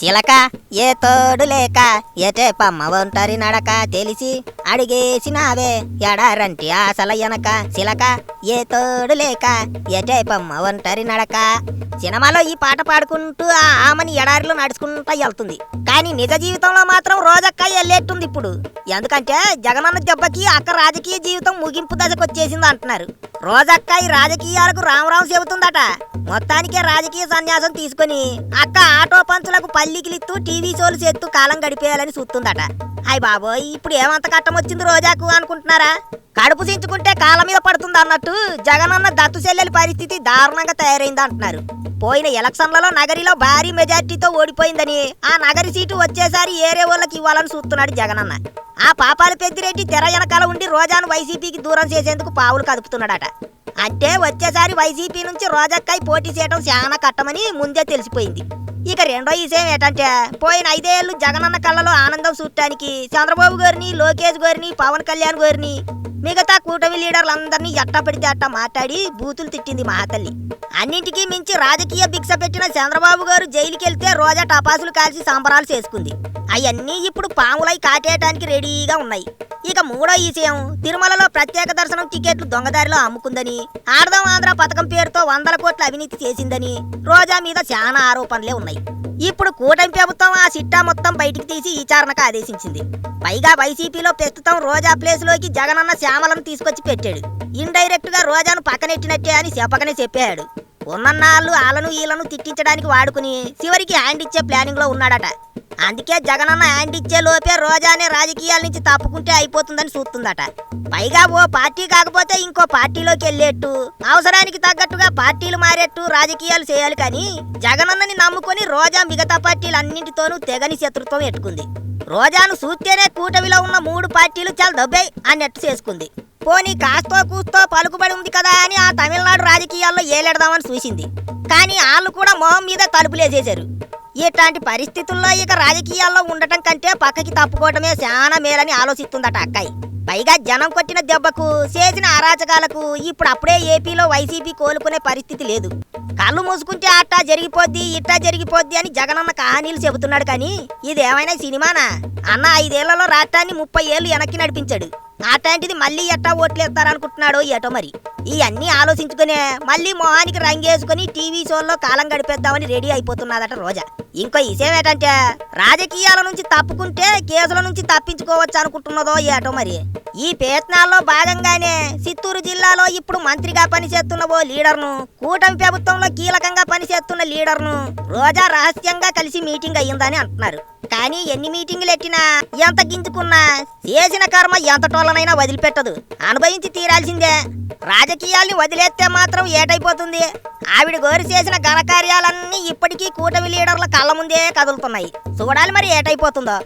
శిలక ఏ తోడు లేక ఎటే పమ్మ ఒంటరి నడక తెలిసి అడిగేసినావే ఎడారంటి ఆశల ఎనక. శిలక ఏ తోడు లేక ఎటే పమ్మ ఒంటరి నడక. సినిమాలో ఈ పాట పాడుకుంటూ ఆ ఆమెని ఎడారిలో నడుచుకుంటా వెళ్తుంది. కానీ నిజ జీవితంలో మాత్రం రోజక్క వెళ్ళేట్టుంది ఇప్పుడు. ఎందుకంటే జగనన్న దెబ్బకి అక్క రాజకీయ జీవితం ముగింపు దశకు వచ్చేసింది అంటున్నారు. రోజక్క ఈ రాజకీయాలకు రామరావు చెబుతుందట. మొత్తానికే రాజకీయ సన్యాసం తీసుకుని అక్క ఆటో పంచులకు పల్లికిలిత్తూ టీవీ షోలు చేస్తూ కాలం గడిపేయాలని చూస్తుందట. హాయ్ బాబోయ్ ఇప్పుడు ఏమంత కట్టం వచ్చింది రోజాకు అనుకుంటున్నారా? కడుపు చించుకుంటే కాళ్ళ మీద పడుతుంది అన్నట్టు జగనన్న దత్తు చెల్లెలి పరిస్థితి దారుణంగా తయారైంది అంటున్నారు. పోయిన ఎలక్షన్లలో నగరిలో భారీ మెజార్టీతో ఓడిపోయిందని ఆ నగరి సీటు వచ్చేసారి ఏరే వాళ్ళకి ఇవ్వాలని చూస్తున్నాడు జగనన్న. ఆ పాపాల పెద్దిరెడ్డి తెర వెనకాల ఉండి రోజాను వైసీపీకి దూరం చేసేందుకు పావులు కదుపుతున్నాడట. అంటే వచ్చేసారి వైసీపీ నుంచి రోజక్కాయ్ పోటీ చేయడం చాలా కట్టమని ముందే తెలిసిపోయింది. ఇక రెండో విషయం ఏంటంటే పోయిన ఐదేళ్ళు జగనన్న కళ్ళలో ఆనందం చూడటానికి చంద్రబాబు గారిని లోకేష్ గారిని పవన్ కళ్యాణ్ గారిని మిగతా కూటమి లీడర్లందరినీ ఎట్టా పెడితే అట్టా మాట్లాడి బూతులు తిట్టింది మహాతల్లి అన్నింటికీ మించి రాజకీయ భిక్ష పెట్టిన చంద్రబాబు గారు జైలుకి వెళ్తే రోజా టపాసులు కాల్చి సంబరాలు చేసుకుంది. అవన్నీ ఇప్పుడు పాములై కాటేయటానికి రెడీగా ఉన్నాయి. ఇక మూడో విషయం తిరుమలలో ప్రత్యేక దర్శనం టికెట్లు దొంగదారిలో అమ్ముకుందని ఆడదాం ఆంధ్ర పథకం పేరుతో వందల కోట్ల అవినీతి చేసిందని రోజా మీద చాలా ఆరోపణలే ఉన్నాయి. ఇప్పుడు కూటమి ప్రభుత్వం ఆ సిట్టా మొత్తం బయటికి తీసి విచారణకు ఆదేశించింది. పైగా వైసీపీలో ప్రస్తుతం రోజా ప్లేస్లోకి జగనన్న శ్యామలను తీసుకొచ్చి పెట్టాడు. ఇండైరెక్ట్గా రోజాను పక్కనెట్టినట్టే అని చెప్పకనే చెప్పాడు. ఉన్నన్నాళ్ళు ఆలను ఈలను తిట్టించడానికి వాడుకుని చివరికి హ్యాండ్ ఇచ్చే ప్లానింగ్లో ఉన్నాడట. అందుకే జగనన్న హ్యాండ్ ఇచ్చే లోపే రోజానే రాజకీయాల నుంచి తప్పుకుంటే అయిపోతుందని చూస్తుందట పైగా ఓ పార్టీ కాకపోతే ఇంకో పార్టీలోకి వెళ్ళేట్టు అవసరానికి తగ్గట్టుగా పార్టీలు మారేట్టు రాజకీయాలు చేయాలి కానీ జగనన్నని నమ్ముకొని రోజా మిగతా పార్టీలన్నింటితోనూ తెగని శత్రుత్వం ఎట్టుకుంది. రోజాను చూస్తేనే కూటమిలో ఉన్న మూడు పార్టీలు చాలా దబ్బే అన్నట్టు చేసుకుంది. పోనీ కాస్తో కూస్తో పలుకుబడి ఉంది కదా అని ఆ తమిళనాడు రాజకీయాల్లో ఏలేడదామని చూసింది. కానీ వాళ్ళు కూడా మొహం మీద తలుపులేసేశారు ఇట్లాంటి పరిస్థితుల్లో ఇక రాజకీయాల్లో ఉండటం కంటే పక్కకి తప్పుకోవటమే చాలా మేలని ఆలోచిస్తుందట అక్కాయి. పైగా జనం కొట్టిన దెబ్బకు చేసిన అరాచకాలకు ఇప్పుడు అప్పుడే ఏపీలో వైసీపీ కోలుకునే పరిస్థితి లేదు. కళ్ళు మూసుకుంటే అట్టా జరిగిపోద్ది ఇట్టా జరిగిపోద్ది అని జగనన్న కానీలు చెబుతున్నాడు కానీ ఇదేమైనా సినిమానా? అన్న ఐదేళ్ళలో రాష్ట్రాన్ని ముప్పై ఏళ్ళు వెనక్కి నడిపించాడు. అట్లాంటిది మళ్ళీ ఎట్టా ఓట్లేస్తారనుకుంటున్నాడో ఏటో మరి? ఇవన్నీ ఆలోచించుకునే మళ్ళీ మొహానికి రంగేసుకుని టీవీ షోల్లో కాలం గడిపేద్దామని రెడీ అయిపోతున్నదట రోజా. ఇంకో విషయం ఏంటంటే రాజకీయాల నుంచి తప్పుకుంటే కేసుల నుంచి తప్పించుకోవచ్చు అనుకుంటున్నదో ఏటో మరి? ఈ ప్రయత్నాల్లో భాగంగానే చిత్తూరు జిల్లాలో ఇప్పుడు మంత్రిగా పనిచేస్తున్న ఓ లీడర్ను కూటమి ప్రభుత్వంలో కీలకంగా పనిచేస్తున్న లీడర్ను రోజా రహస్యంగా కలిసి మీటింగ్ అయ్యిందని అంటున్నారు. కానీ ఎన్ని మీటింగులు ఎట్టినా ఎంత గింజుకున్నా చేసిన కర్మ ఎంత టోళ్ళనైనా వదిలిపెట్టదు. అనుభవించి తీరాల్సిందే. రాజకీయాల్ని వదిలేస్తే మాత్రం ఏటైపోతుంది. ఆవిడ గోరు చేసిన ఘనకార్యాలన్నీ ఇప్పటికీ కూటమి లీడర్ల కళ్ళ ముందే కదులుతున్నాయి. చూడాలి మరి ఏటైపోతుందో.